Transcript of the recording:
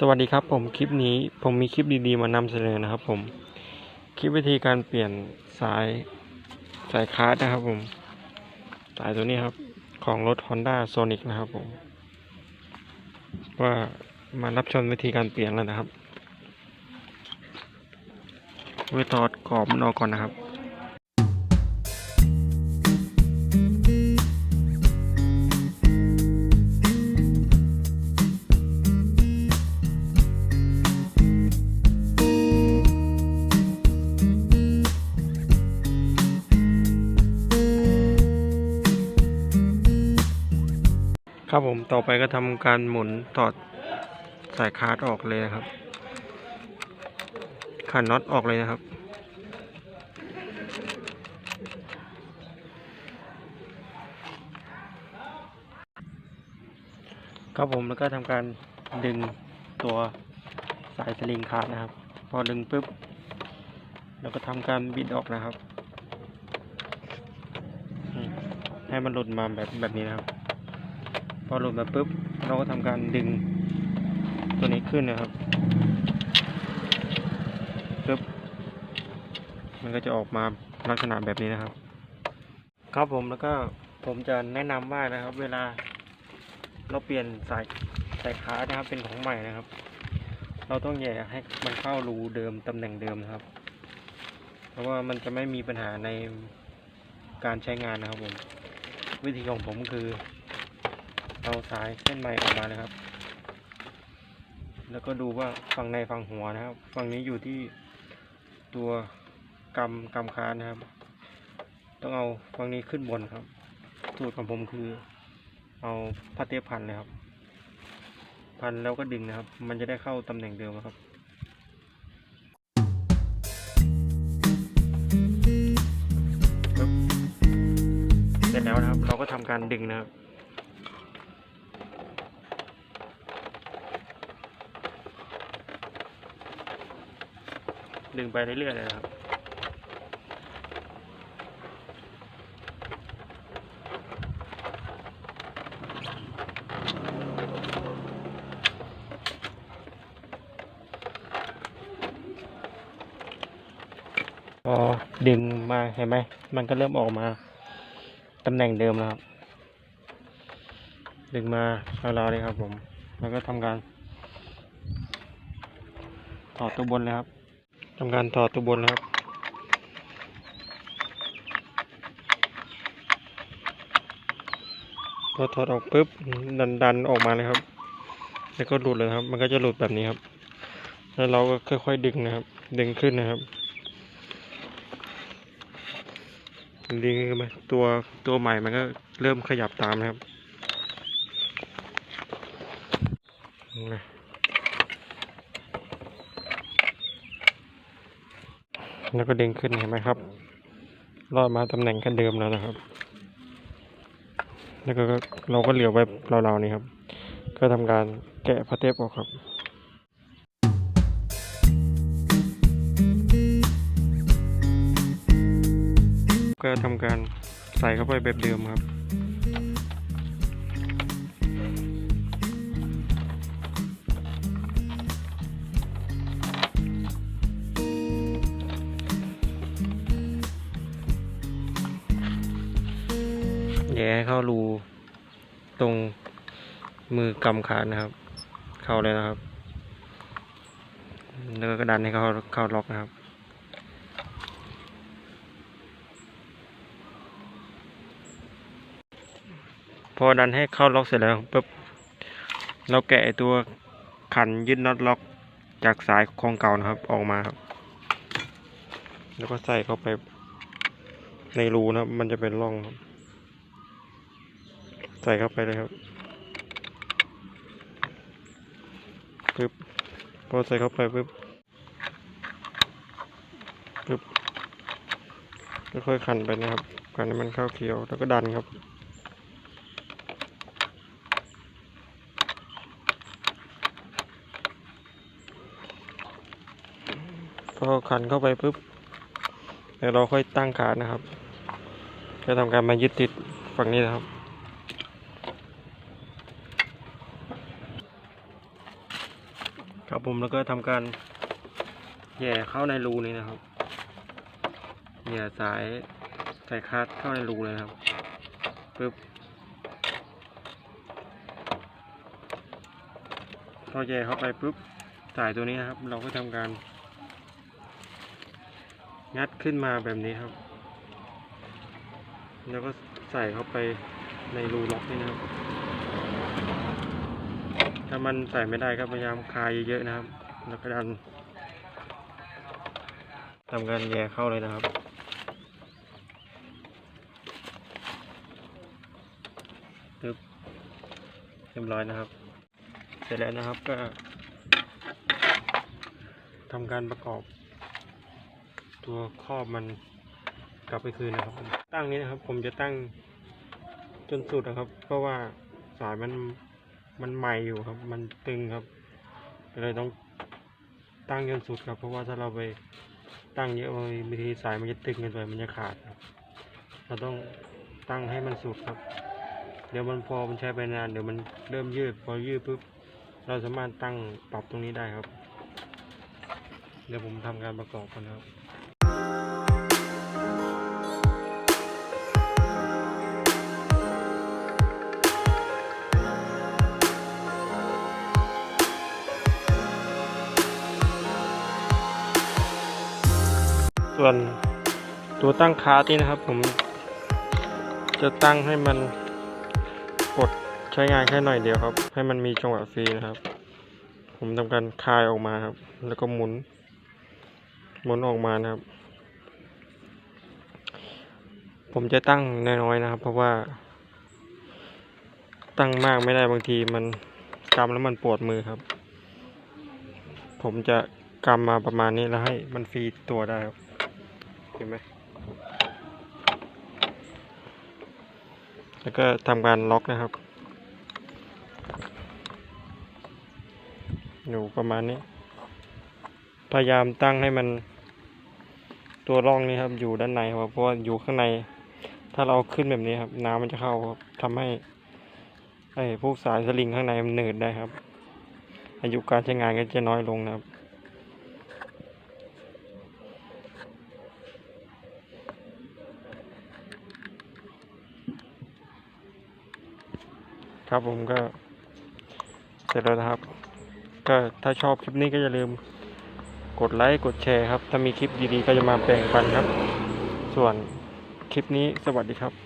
สวัสดีครับผมคลิปนี้ผมมีคลิปดีๆมานำเสนอนะครับ ผมคลิปวิธีการเปลี่ยนสายสายคาร์ดนะครับ ผมสายตัวนี้ครับ ของรถ Honda Sonic นะครับ ผม ว่ามารับชมวิธีการเปลี่ยนแล้วนะครับเวทอดกรอบมันออกก่อนนะครับ ครับผมต่อไปก็ทำการหมุนถอดสายคาร์ดออกเลยนะครับขันน็อตออกเลยนะครับ ครับผมแล้วก็ทำการดึงตัวสายสลิงคาร์ดนะครับ พอดึงปุ๊บ แล้วก็ทำการบิดออกนะครับ ให้มันหลุดมาแบบแบบนี้นะครับ พอหลุดมาปุ๊บ เราก็ทำการดึงตัวนี้ขึ้นนะครับปุ๊บมันก็จะออกมาลักษณะแบบนี้นะครับ ครับผมแล้วก็ผมจะแนะนำว่านะครับ เวลาเราเปลี่ยนสายสายขานะครับ เป็นของใหม่นะครับ เราต้องแหย่ให้มันเข้ารูเดิมตำแหน่งเดิมนะครับ เพราะว่ามันจะไม่มีปัญหาในการใช้งานนะครับผม วิธีของผมคือ เอาสายเส้นใหม่ออกมานะครับ แล้วก็ดูว่าฝั่งในฝั่งหัวนะครับ ฝั่งนี้อยู่ที่ตัวกำกำคานนะครับ ต้องเอาฝั่งนี้ขึ้นบนครับ สูตรของผมคือ เอาผ้าเทปพันเลยครับ พันแล้วก็ดึงนะครับ มันจะได้เข้าตำแหน่งเดิมครับปึ๊บเสร็จแล้วนะครับ เราก็ทำการดึงนะครับ ดึงไปเรื่อยๆเลยครับ พอดึงมาเห็นไหม มันก็เริ่มออกมาตำแหน่งเดิมแล้วครับ ดึงมาเราๆเลยครับผม แล้วก็ทำการถอตัวบนเลยครับ ทำการถอดตัวบนนะครับ พอถอดออกปุ๊บดันดันออกมาเลยครับ แล้วก็หลุดเลยครับ มันก็จะหลุดแบบนี้ครับ แล้วเราก็ค่อยๆดึงนะครับ ดึงขึ้นนะครับ ดึงขึ้นมาตัวตัวใหม่มันก็เริ่มขยับตามนะครับนะ แล้วก็ดึงขึ้นเห็นไหมครับรอดมาตำแหน่งกันเดิมแล้วนะครับ แล้วก็เราก็เหลือไว้เราๆนี่ครับ ก็ทำการแกะพาเทปออกครับก็ทำการใส่เข้าไปแบบเดิมครับ แย่ให้เข้ารูตรงมือกำคานนะครับ เข้าเลยนะครับ แล้วก็ดันให้เข้าเข้าล็อกนะครับพอดันให้เข้าล็อกเสร็จแล้วปุ๊บเราแกะตัวขันยึดน็อตล็อกจากสายของเก่านะครับออกมาครับ แล้วก็ใส่เข้าไปในรูนะครับ มันจะเป็นร่องครับ ใส่เข้าไปเลยครับปึ๊บพอใส่เข้าไปปึ๊บปึ๊บค่อยๆขันไปนะครับขันให้มันเข้าเขียวแล้วก็ดันครับ พอขันเข้าไปปุ๊บเดี๋ยวเราค่อยตั้งขานะครับจะทำการมายึดติดฝั่งนี้นะครับ ครับ ผมแล้วก็ทำการแย่เข้าในรูนี้นะครับแย่สายสายคาดเข้าในรูเลยนะครับปึ๊บพอแย่เข้าไปปุ๊บสายตัวนี้นะครับ เราก็ทำการงัดขึ้นมาแบบนี้ครับ แล้วก็ใส่เข้าไปในรูล็อกนี่นะครับามันใส่ไม่ได้ก็พยายามคายเยอะๆนะครับ แล้วก็ดันทำการแย่เข้าเลยนะครับปึ๊บเรียบร้อยนะครับ เสร็จแล้วนะครับก็ทำการประกอบ ตัวครอบมันกลับไปคืนนะครับ ตั้งนี้นะครับ ผมจะตั้งจนสุดนะครับ เพราะว่าสายมัน มันใหม่อยู่ครับ มันตึงครับก็เลยต้องตั้งจนสุดครับ เพราะว่าถ้าเราไปตั้งเยอะบางทีสายมันจะตึงเกันไปมันจะขาดครับเราต้องตั้งให้มันสุดครับ เดี๋ยวมันพอมันใช้ไปนานเดี๋ยวมันเริ่มยืด พอยืดปุ๊บเราสามารถตั้งปรับตรงนี้ได้ครับ เดี๋ยวผมทำการประกอบกันครับ ส่วนตัวตั้งคาร์ทนี่นะครับ ผมจะตั้งให้มันกดใช้งานแค่หน่อยเดียวครับ ให้มันมีจังหวะฟรีนะครับ ผมทำการคลายออกมาครับ แล้วก็หมุน หมุนออกมานะครับ ผมจะตั้งน้อยๆนะครับ เพราะว่า ตั้งมากไม่ได้บางทีมันกำแล้วมันปวดมือครับ ผมจะกำมาประมาณนี้แล้วให้มันฟรีตัวได้ครับ เห็นไหมแล้วก็ทำการล็อกนะครับอยู่ประมาณนี้ พยายามตั้งให้มันตัวร่องนี้ครับ อยู่ด้านในครับเพราะว่าอยู่ข้างใน ถ้าเราเอาขึ้นแบบนี้ครับ น้ำมันจะเข้าครับทำให้ไอ้พวกสายสลิงข้างในมันหนืดได้ครับ อายุการใช้งานก็จะน้อยลงนะครับ ครับผมก็เสร็จแล้วนะครับ ก็ถ้าชอบคลิปนี้ก็อย่าลืมกดไลค์กดแชร์ครับ ถ้ามีคลิปดีๆก็จะมาแบ่งปันครับ ส่วนคลิปนี้สวัสดีครับ